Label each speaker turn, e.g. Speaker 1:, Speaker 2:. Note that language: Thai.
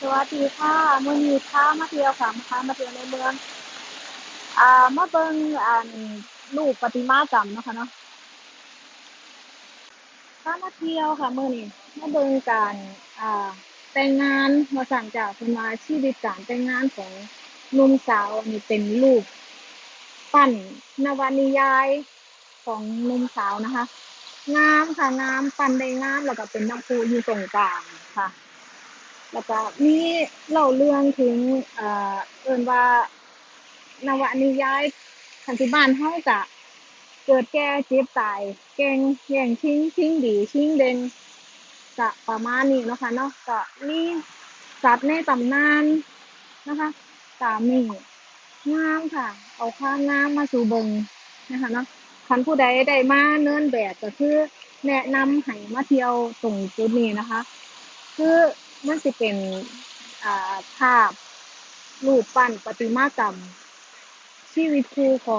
Speaker 1: สวัสดีค่ะมื้อนี้พามาเที่ยวค่ะพามาเที่ยวในเมือง อ่ามาเบิ่งอันรูปประติมากรรมเนาะค่ะเนาะพามาเที่ยวค่ะมื้อนี้มาเบิ่งการอ่าแต่งงานว่าซั่นจ้ะเพิ่นว่าชีวิตการแต่งงานของหนุ่มสาวอันนี้เป็นรูปปั้นนวนิยายของหนุ่มสาวนะคะ งามค่ะงามปั้นได้งามแล้วก็เป็นน้ำพุอยู่ตรงกลางค่ะ แล้วก็มีเล่าเรื่องถึงเอ่าเอิ้นว่านวนิยายคันสิบ้านเราก็เกิดแก่เจ็บตาย เก่งแย่งชิงชิงดีชิงเด่นก็ประมาณนี้เนาะค่ะเนาะก็มีสัตว์ในตำนานนะคะตามนี้งามค่ะ เอาความงามมาสู่เบิงนะคะเนาะคันผู้ใดได้มาเนินแบกก็คือแนะนำให้มาเที่ยวตรงจุดนี้นะคะ คือ มันสิเป็นอ่าภาพรูปปั้นประติมากรรมชีวิตคู่ของ